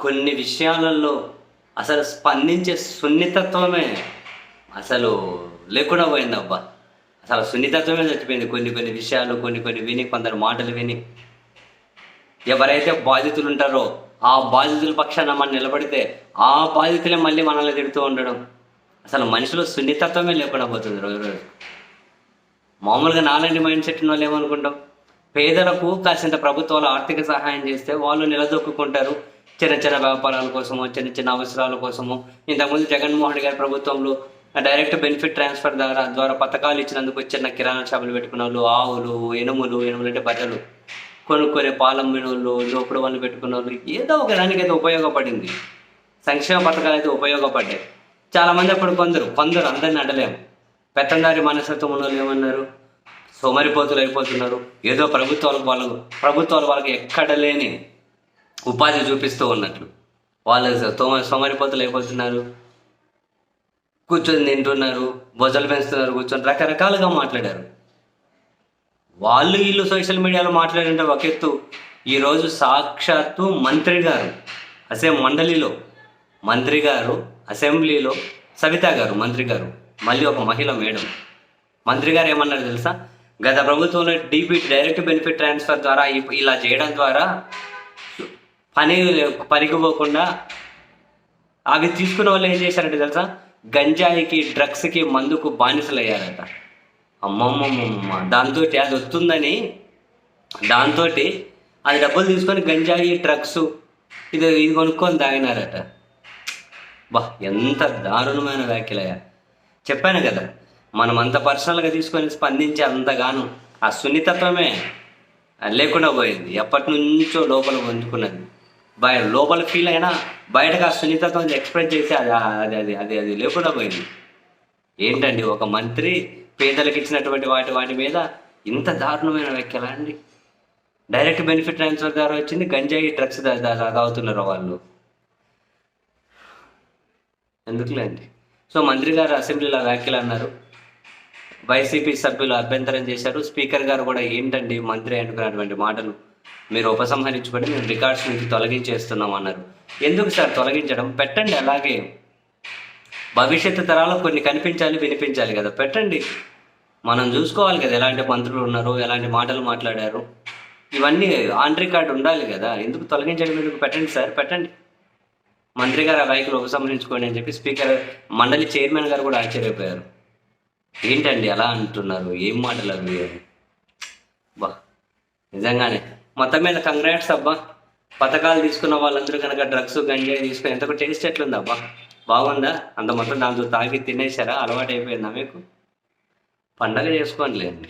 కొన్ని విషయాలలో అసలు స్పందించే సున్నితత్వమే అసలు లేకుండా పోయింది అబ్బా అసలు సున్నితత్వమే చచ్చిపోయింది. కొన్ని కొన్ని విషయాలు కొన్ని కొన్ని విని కొందరు మాటలు విని. ఎవరైతే బాధితులు ఉంటారో ఆ బాధితుల పక్షాన మనం నిలబడితే ఆ బాధితులే మళ్ళీ మనల్ని తిడుతూ ఉండడం. అసలు మనిషిలో సున్నితత్వమే లేకుండా పోతుంది రోజు రోజు. మామూలుగా నాలాంటి మైండ్ సెట్ ఉన్న వాళ్ళు ఏమనుకుంటాం? పేదలకు కాసింత ప్రభుత్వాలు ఆర్థిక సహాయం చేస్తే వాళ్ళు నిలదొక్కుంటారు చిన్న చిన్న వ్యాపారాల కోసము చిన్న చిన్న అవసరాల కోసము ఇంతకుముందు జగన్మోహన్ గారి ప్రభుత్వంలో డైరెక్ట్ బెనిఫిట్ ట్రాన్స్ఫర్ ద్వారా ద్వారా పథకాలు ఇచ్చినందుకు చిన్న కిరాణా షాపులు పెట్టుకున్న వాళ్ళు ఆవులు ఎనుములు ఎనుములు అంటే బర్రెలు కొనుక్కునే పాలం వాళ్ళు లోపల వాళ్ళు పెట్టుకున్న వాళ్ళు ఏదో ఒక దానికి అయితే ఉపయోగపడింది. సంక్షేమ పథకాలు అయితే ఉపయోగపడ్డాయి. చాలామంది అప్పుడు కొందరు కొందరు అందరిని అడలేము. పెత్తందారి మనస్తత్వం ఉన్న వాళ్ళు ఏమన్నారు? సోమరిపోతులు అయిపోతున్నారు. ఏదో ప్రభుత్వాలకు వాళ్ళకు ప్రభుత్వాలు వాళ్ళకి ఎక్కడ లేని ఉపాధి చూపిస్తూ ఉన్నట్లు. వాళ్ళు తోమ సోమరిపోతులు అయిపోతున్నారు కూర్చొని తింటున్నారు బొజలు పెంచుతున్నారు కూర్చొని రకరకాలుగా మాట్లాడారు. వాళ్ళు వీళ్ళు సోషల్ మీడియాలో మాట్లాడంటే ఒక ఎత్తు. ఈరోజు సాక్షాత్తు మంత్రి గారు అసే మండలిలో మంత్రి గారు అసెంబ్లీలో సవిత గారు మంత్రి గారు మళ్ళీ ఒక మహిళ మేడం. మంత్రి గారు ఏమన్నారు తెలుసా? గత ప్రభుత్వంలో డీబీ డైరెక్ట్ బెనిఫిట్ ట్రాన్స్ఫర్ ద్వారా ఇలా చేయడం ద్వారా పని పనికి పోకుండా అవి తీసుకున్న వాళ్ళు ఏం చేశారంటే తెలుసా? గంజాయికి డ్రగ్స్కి మందుకు బానిసలు అయ్యారట అమ్మమ్మమ్మమ్మ. దాంతో అది వస్తుందని దాంతో అది డబ్బులు తీసుకొని గంజాయి డ్రగ్స్ ఇది ఇది కొనుక్కొని తాగినారట. బా ఎంత దారుణమైన వ్యాఖ్యలయ్యా. చెప్పాను కదా మనం అంత పర్సనల్గా తీసుకొని స్పందించి అంతగాను ఆ సున్నితత్వమే లేకుండా పోయింది. ఎప్పటి నుంచో లోపల పొందుకున్నది బయ లోపల ఫీల్ అయినా బయటకు ఆ సున్నితత్వం ఎక్స్ప్రెస్ చేసి అది అది అది అది అది లేకుండా పోయింది. ఏంటండి ఒక మంత్రి పేదలకు ఇచ్చినటువంటి వాటి వాటి మీద ఇంత దారుణమైన వ్యాఖ్యలా అండి? డైరెక్ట్ బెనిఫిట్ ట్రాన్స్ఫర్ ద్వారా వచ్చింది గంజాయి డ్రగ్స్ తాగుతున్నారు వాళ్ళు. ఎందుకులేండి సో మంత్రి గారు అసెంబ్లీలో వ్యాఖ్యలు అన్నారు. వైసీపీ సభ్యులు అభ్యంతరం చేశారు. స్పీకర్ గారు కూడా ఏంటండి మంత్రి అనుకున్నటువంటి మాటలు? మీరు ఉపసంహరించుకొని మేము రికార్డ్స్ నుంచి తొలగించేస్తున్నాం అన్నారు. ఎందుకు సార్ తొలగించడం? పెట్టండి అలాగే. భవిష్యత్తు తరాలు కొన్ని కనిపించాలి వినిపించాలి కదా. పెట్టండి. మనం చూసుకోవాలి కదా ఎలాంటి మంత్రులు ఉన్నారు ఎలాంటి మాటలు మాట్లాడారు. ఇవన్నీ ఆన్ రికార్డ్ ఉండాలి కదా. ఎందుకు తొలగించడం ఎందుకు? పెట్టండి సార్ పెట్టండి. మంత్రి గారు ఆ వ్యాఖ్యలు ఉపసంహరించుకోండి అని చెప్పి స్పీకర్ మండలి చైర్మన్ గారు కూడా ఆశ్చర్యపోయారు. ఏంటండి అలా అంటున్నారు? ఏం మాటలు అవి? బా నిజంగానే మొత్తం మీద కంగ్రాట్స్ అబ్బా. పథకాలు తీసుకున్న వాళ్ళందరూ కనుక డ్రగ్స్ గంజాయి తీసుకుని ఎంత టేస్ట్ ఎట్లుంది అబ్బా. బాగుందా? అంత మొత్తం దాంతో తాగి తినేసారా? అలవాటు అయిపోయిందా మీకు? పండగ చేసుకోండిలేండి